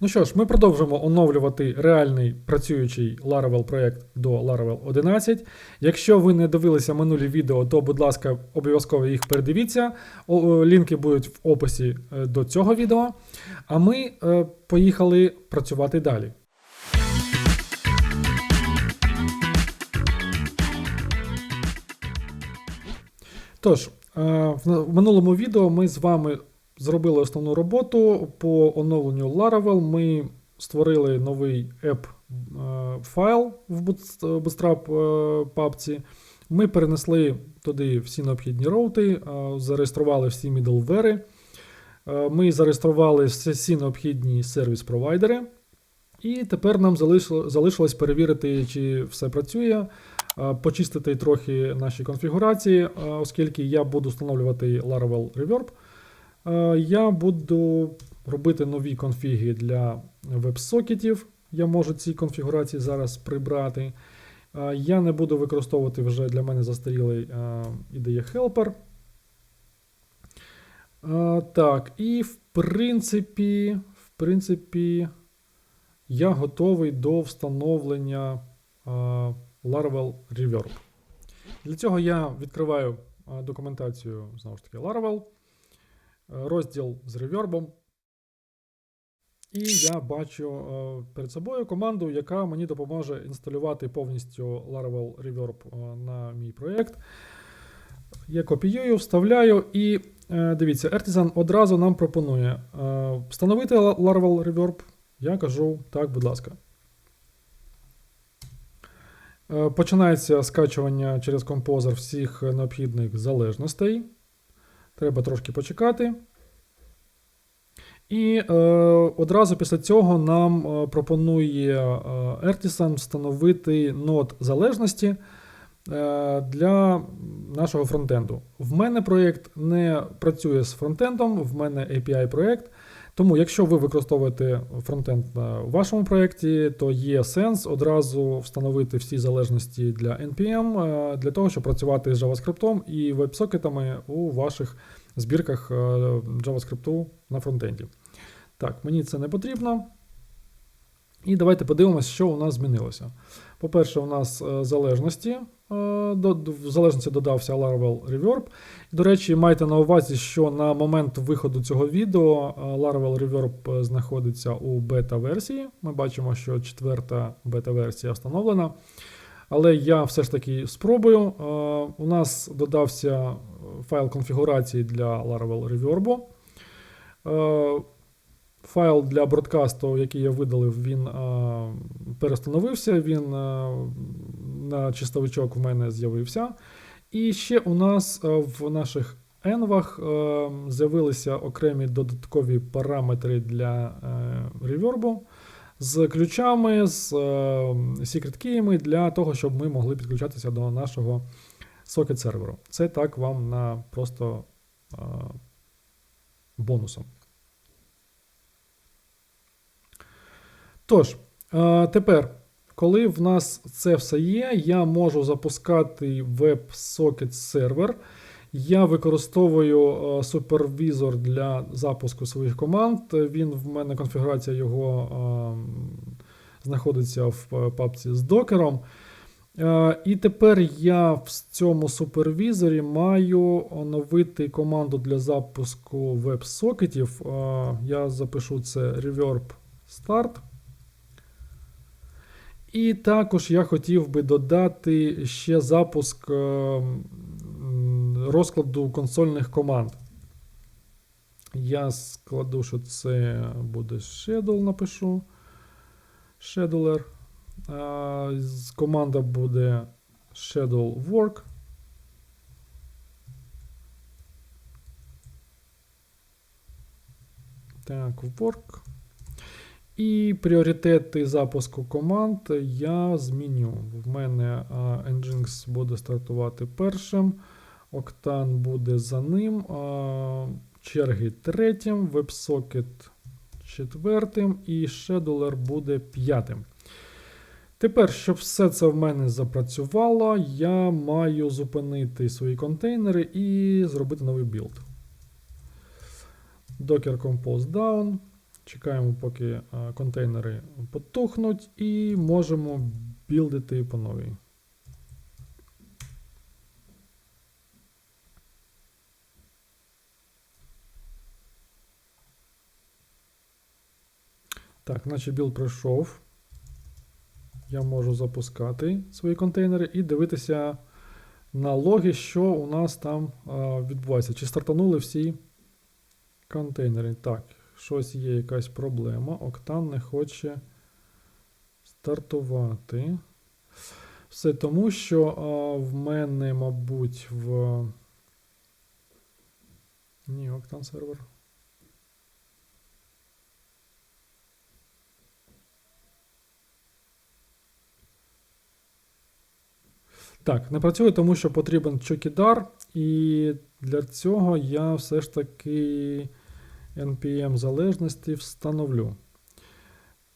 Ну що ж, ми продовжимо оновлювати реальний працюючий Laravel проєкт до Laravel 11. Якщо ви не дивилися минулі відео, то, будь ласка, обов'язково їх передивіться. Лінки будуть в описі е, до цього відео. А ми е, поїхали працювати далі. Тож, е, в минулому відео ми з вами зробили основну роботу по оновленню Laravel. Ми створили новий app е, файл в Bootst- Bootstrap е, папці. Ми перенесли туди всі необхідні роути, е, зареєстрували всі middleware. Е, Ми зареєстрували всі- необхідні сервіс-провайдери. І тепер нам залишилось перевірити, чи все працює, е, почистити трохи наші конфігурації, е, оскільки я буду встановлювати Laravel Reverb. Е, Я буду робити нові конфіги для веб-сокетів. Я можу ці конфігурації зараз прибрати. Е, Я не буду використовувати вже для мене застарілий е, IDE Helper. Так, і в принципі, в принципі, я готовий до встановлення Laravel Reverb. Для цього я відкриваю документацію знову ж таки Laravel, розділ з ревербом. І я бачу е, перед собою команду, яка мені допоможе інсталювати повністю Laravel Reverb е, на мій проєкт. Я копіюю, вставляю і е, дивіться, Artisan одразу нам пропонує встановити La- Laravel Reverb. Я кажу, так, будь ласка. Починається скачування через композер всіх необхідних залежностей. Треба трошки почекати. І е, одразу після цього нам е, пропонує е, встановити нод залежності е, для нашого фронтенду. В мене проєкт не працює з фронтендом, в мене API проєкт. Тому, якщо ви використовуєте фронтенд на вашому проєкті, то є сенс одразу встановити всі залежності для NPM е, для того, щоб працювати з JavaScript і веб-сокетами у ваших збірках е, JavaScript на фронтенді. Так, мені це не потрібно. І давайте подивимося, що у нас змінилося. По-перше, у нас е, залежності. Е, В залежності додався Laravel Reverb. До речі, майте на увазі, що на момент виходу цього відео Laravel Reverb е, знаходиться у бета-версії. Ми бачимо, що четверта бета-версія встановлена. Але я все ж таки спробую. Е, У нас додався файл конфігурації для Laravel Reverb. Файл для бродкасту, який я видалив, він е, перестановився, він е, на чистовичок в мене з'явився. І ще у нас в наших енвах з'явилися окремі додаткові параметри для е, ревербу з ключами, з е, secret кіями для того, щоб ми могли підключатися до нашого сокет серверу. Це так вам на просто бонусом. Тож, е, тепер, коли в нас це все є, я можу запускати WebSocket сервер. Я використовую е, супервізор для запуску своїх команд. Він в мене конфігурація його е, знаходиться в папці з докером. І тепер я в цьому супервізорі маю оновити команду для запуску веб-сокетів. Я запишу це reverb start. І також я хотів би додати ще запуск е, розкладу консольних команд. Я складу, що це буде schedule, напишу. Scheduler. Команда буде schedule work. Так, work. І пріоритети запуску команд я зміню. В мене Nginx буде стартувати першим, Octane буде за ним, черги третім, WebSocket четвертим і Scheduler буде п'ятим. Тепер, щоб все це в мене запрацювало, я маю зупинити свої контейнери і зробити новий білд. Docker Compose Down. Чекаємо, поки е, контейнери потухнуть, і можемо білдити по новій. Так, наче білд пройшов. Я можу запускати свої контейнери і дивитися на логи, що у нас там а, відбувається. Чи стартанули всі контейнери? Так, щось є якась проблема. Октан не хоче стартувати. Все тому, що а, в мене, мабуть, в. Ні, Октан сервер. Так, не працює, тому що потрібен чокідар, і для цього я все ж таки NPM залежності встановлю.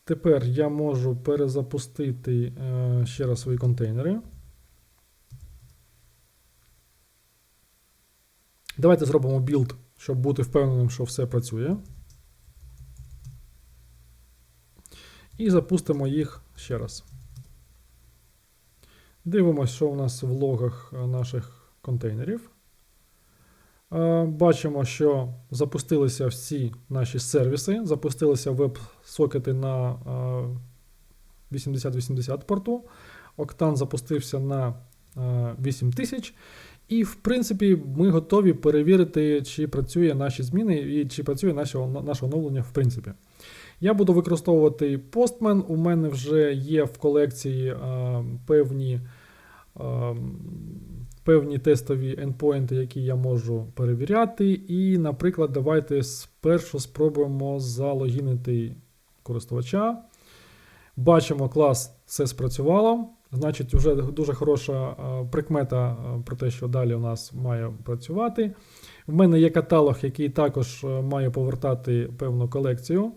Тепер я можу перезапустити е, ще раз свої контейнери. Давайте зробимо білд, щоб бути впевненим, що все працює. І запустимо їх ще раз. Дивимося, що у нас в логах наших контейнерів. Е, Бачимо, що запустилися всі наші сервіси, запустилися веб-сокети на е, 8080 порту. Октан запустився на е, 8000. І, в принципі, ми готові перевірити, чи працює наші зміни і чи працює наше, наше оновлення в принципі. Я буду використовувати Postman. У мене вже є в колекції е, певні, е, певні тестові ендпоінти, які я можу перевіряти. І, наприклад, давайте спершу спробуємо залогінити користувача. Бачимо, клас, це спрацювало. Значить, вже дуже хороша прикмета про те, що далі у нас має працювати. В мене є каталог, який також е, має повертати певну колекцію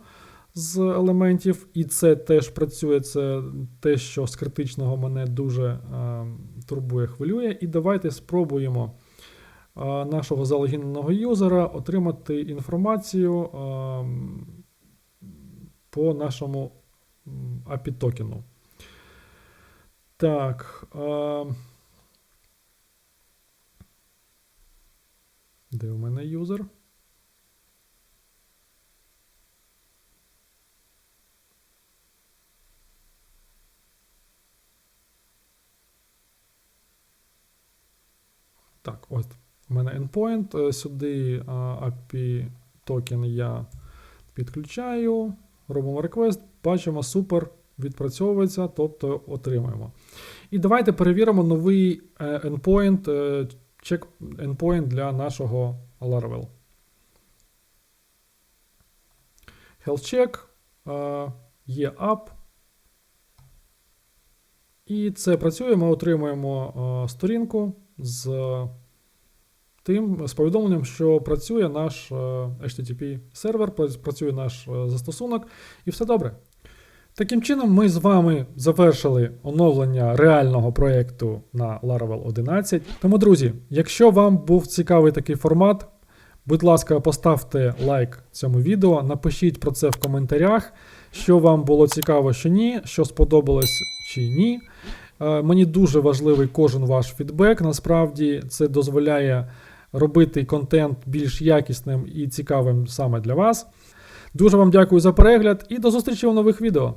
з елементів, і це теж працює. Це те, що з критичного мене дуже е, турбує, хвилює. І давайте спробуємо нашого залогіненого юзера отримати інформацію по нашому API токену. Так. Де у мене юзер? Так, ось у мене endpoint. Е, Сюди API токен я підключаю, робимо request, бачимо, супер, відпрацьовується, тобто отримуємо. І давайте перевіримо новий е, endpoint, е, check endpoint для нашого Laravel. Health check, є app. І це працює. Ми отримуємо сторінку з тим з повідомленням, що працює наш HTTP сервер, працює наш застосунок, і все добре. Таким чином, ми з вами завершили оновлення реального проєкту на Laravel 11. Тому, друзі, якщо вам був цікавий такий формат, будь ласка, поставте лайк цьому відео, напишіть про це в коментарях, що вам було цікаво, що ні, що сподобалось чи ні. Мені дуже важливий кожен ваш фідбек. Насправді це дозволяє робити контент більш якісним і цікавим саме для вас. Дуже вам дякую за перегляд і до зустрічі у нових відео.